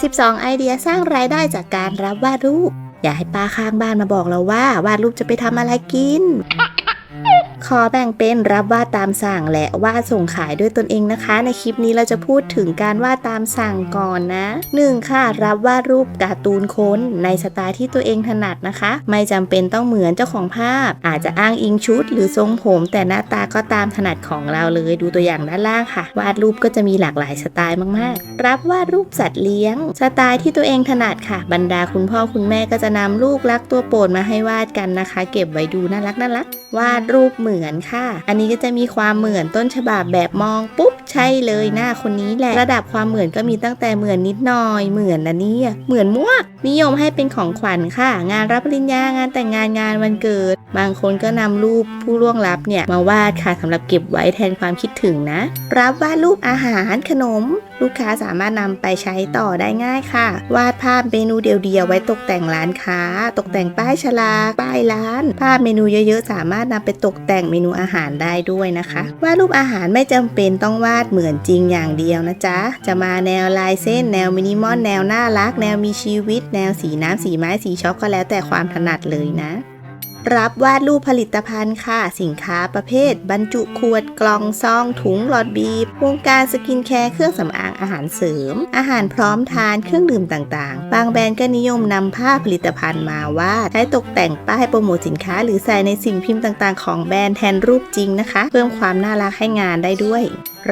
12 ไอเดียสร้างรายได้จากการรับวาดรูป อย่าให้ป้าข้างบ้านมาบอกเราว่าวาดรูปจะไปทำอะไรกิน ขอแบ่งเป็นรับวาดตามสั่งและวาดส่งขายด้วยตนเองนะคะ ในคลิปนี้เราจะพูดถึงการวาดตามสั่งก่อนนะ 1. ค่ะ รับวาดรูปการ์ตูนคนในสไตล์ที่ตัวเองถนัดนะคะ ไม่จำเป็นต้องเหมือนเจ้าของภาพ อาจจะอ้างอิงชุด หรือทรงผม แต่หน้าตาก็ตามถนัดของเราเลยดูตัวอย่างด้านล่างค่ะ วาดรูปก็จะมีหลากหลายสไตล์มากๆ รับวาดรูปสัตว์เลี้ยง สไตล์ที่ตัวเองถนัดค่ะ บรรดาคุณพ่อคุณแม่ก็จะนำลูกรักตัวโปรดมาให้วาดกันนะคะ เก็บไว้ดูน่ารักน่ารักวาดรูปเหมือนค่ะ อันนี้ก็จะมีความเหมือนต้นฉบับแบบมองปุ๊บใช่เลยหน้าคนนี้แหละ ระดับความเหมือนก็มีตั้งแต่เหมือนนิดหน่อยเหมือนนะเนี่ยเหมือนมวก นิยมให้เป็นของขวัญค่ะ งานรับปริญญางานแต่งงานงานวันเกิด บางคนก็นำรูปผู้ล่วงลับเนี่ยมาวาดค่ะสำหรับเก็บไว้แทนความคิดถึงนะ รับวาดรูปอาหารขนม ลูกค้าสามารถนำไปใช้ต่อได้ง่ายค่ะ วาดภาพเมนูเดียวๆไว้ตกแต่งร้านค้า ตกแต่งป้ายฉลากป้ายร้าน ภาพเมนูเยอะๆ สามารถนำไปตกแต่งเมนูอาหารได้ด้วยนะคะวาดรูปอาหารไม่จำเป็นต้องวาดเหมือนจริงอย่างเดียวนะจ๊ะจะมาแนวลายเส้น แนวมินิมอลแนวน่ารัก แนวมีชีวิต แนวสีน้ำสีไม้สีช็อกก็แล้วแต่ความถนัดเลยนะ รับวาดรูปผลิตภัณฑ์ค่ะ สินค้าประเภท บรรจุขวดกล่องซอง ถุงหลอดบีบวงการสกินแคร์เครื่องสำอางอาหารเสริม อาหารพร้อมทานเครื่องดื่มต่างๆ บางแบรนด์ก็นิยมนำภาพผลิตภัณฑ์มาวาดใช้ตกแต่งป้ายโปรโมทสินค้า หรือใส่ในสิ่งพิมพ์ต่างๆ ของแบรนด์แทนรูปจริงนะคะ เพิ่มความน่ารักให้งานได้ด้วย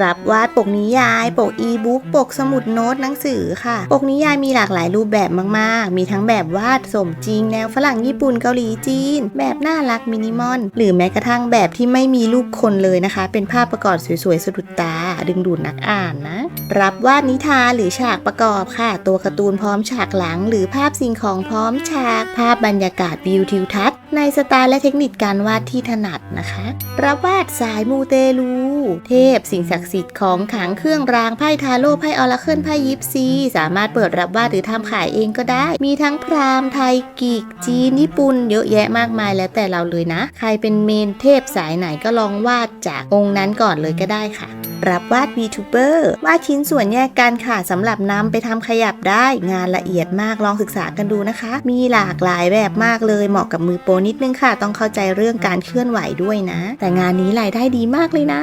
รับวาดปกนิยาย ปกอีบุ๊กปกสมุดโน้ตหนังสือค่ะ ปกนิยายมีหลากหลายรูปแบบมาก ๆ มีทั้งแบบวาดสมจริง แนวฝรั่งญี่ปุ่นเกาหลีจีน แบบน่ารักมินิมอลหรือแม้กระทั่งแบบที่ไม่มีรูปคนเลยนะคะ เป็นภาพประกอบสวย ๆ สะดุดตา ดึงดูดนักอ่านนะ รับวาดนิทานหรือฉากประกอบค่ะ ตัวการ์ตูนพร้อมฉากหลัง หรือภาพสิ่งของพร้อมฉาก ภาพบรรยากาศวิวทิวทัศน์ในสไตล์และเทคนิคการวาดที่ถนัดนะคะ รับวาดสายมูเตลู เทพ สิ่งศักดิ์สิทธิ์ของขังเครื่องรางไพ่ทาโร่ไพ่ออราเคิลไพ่ยิปซี สามารถเปิดรับวาดหรือทำขายเองก็ได้ มีทั้งพราหมณ์ไทยกีกจีนญี่ปุ่นเยอะแยะมากมายแล้วแต่เราเลยนะ ใครเป็นเมนเทพสายไหนก็ลองวาดจากองค์นั้นก่อนเลยก็ได้ค่ะ รับวาด VTuber วาดชิ้นส่วนแยกกันค่ะสำหรับนำไปทำขยับได้งานละเอียดมากลองศึกษากันดูนะคะ มีหลากหลายแบบมากเลยเหมาะกับมือโปรนิดนึงค่ะ ต้องเข้าใจเรื่องการเคลื่อนไหวด้วยนะ แต่งานนี้รายได้ดีมากเลยนะ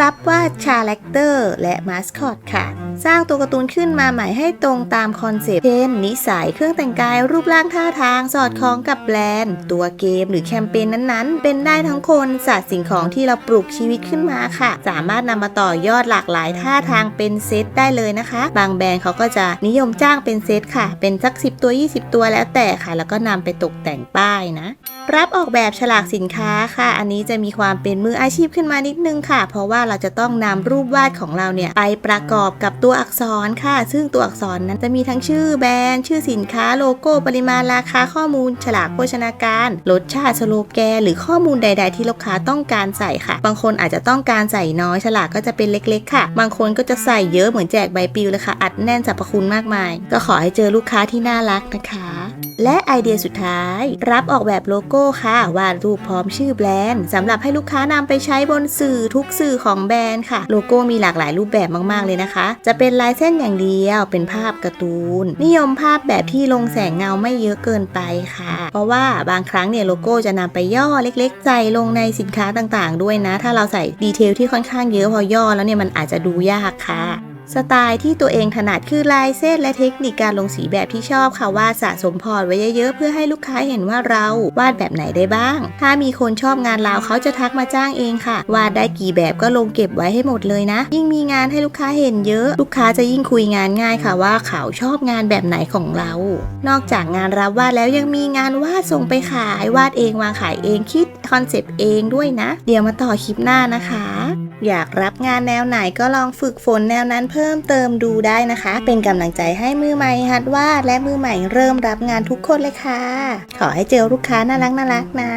รับวาดชาแรคเตอร์และมาสคอตค่ะ สร้างตัวการ์ตูนขึ้นมาใหม่ให้ตรงตามคอนเซปต์เช่นนิสัยเครื่องแต่งกายรูปร่างท่าทางสอดคล้องกับแบรนด์ ตัวเกมหรือแคมเปญนั้นๆ เป็นได้ทั้งคนสัตว์สิ่งของที่เราปลูกชีวิตขึ้นมาค่ะ สามารถนำมาต่อยอดหลากหลายท่าทางเป็นเซตได้เลยนะคะ บางแบรนด์เขาก็จะนิยมจ้างเป็นเซตค่ะ เป็นสัก 10 ตัว 20 ตัวแล้วแต่ค่ะ แล้วก็นำไปตกแต่งป้ายนะ รับออกแบบฉลากสินค้าค่ะ อันนี้จะมีความเป็นมืออาชีพขึ้นมานิดนึงค่ะ เพราะว่าเราจะต้องนำรูปวาดของเราเนี่ยไปประกอบกับตัวอักษรค่ะ ซึ่งตัวอักษรนั้นจะมีทั้งชื่อแบรนด์ ชื่อสินค้าโลโก้ปริมาณราคาข้อมูล ฉลากโภชนาการรสชาติสโลแกนหรือข้อมูลใด ๆ ที่ลูกค้าต้องการใส่ค่ะ บางคนอาจจะต้องการใส่น้อยฉลากก็จะเป็นเล็ก ๆ ค่ะ บางคนก็จะใส่เยอะเหมือนแจกใบปลิวเลยค่ะอัดแน่นสรรพคุณมากมาย ก็ขอให้เจอลูกค้าที่น่ารักนะคะ และไอเดียสุดท้าย รับออกแบบโลโก้ค่ะวาดรูปพร้อมชื่อแบรนด์สำหรับให้ลูกค้านำไปใช้บนสื่อทุกสื่อของแบรนด์ค่ะ โลโก้มีหลากหลายรูปแบบมากๆเลยนะคะ จะเป็นลายเส้นอย่างเดียว เป็นภาพการ์ตูน นิยมภาพแบบที่ลงแสงเงาไม่เยอะเกินไปค่ะ เพราะว่าบางครั้งเนี่ยโลโก้จะนำไปย่อเล็กๆ ใส่ลงในสินค้าต่างๆ ด้วยนะ ถ้าเราใส่ดีเทลที่ค่อนข้างเยอะพอย่อแล้วเนี่ยมันอาจจะดูยากค่ะ สไตล์ที่ตัวเองถนัดคือลายเส้นและเทคนิคการลงสีแบบที่ชอบค่ะวาดสะสมพอร์ตไว้เยอะๆเพื่อให้ลูกค้าเห็นว่าเราวาดแบบไหนได้บ้าง ถ้ามีคนชอบงานเราเขาจะทักมาจ้างเองค่ะ วาดได้กี่แบบก็ลงเก็บไว้ให้หมดเลยนะ ยิ่งมีงานให้ลูกค้าเห็นเยอะ ลูกค้าจะยิ่งคุยงานง่ายค่ะว่าเขาชอบงานแบบไหนของเรา นอกจากงานรับวาดแล้วยังมีงานวาดส่งไปขายวาดเองวางขายเองคิดคอนเซปต์เองด้วยนะ เดี๋ยวมาต่อคลิปหน้านะคะ อยากรับงานแนวไหนก็ลองฝึกฝนแนวนั้นเพิ่มเติมดูได้นะคะ เป็นกำลังใจให้มือใหม่หัดวาดและมือใหม่เริ่มรับงานทุกคนเลยค่ะ ขอให้เจอลูกค้าน่ารักน่ารักนะ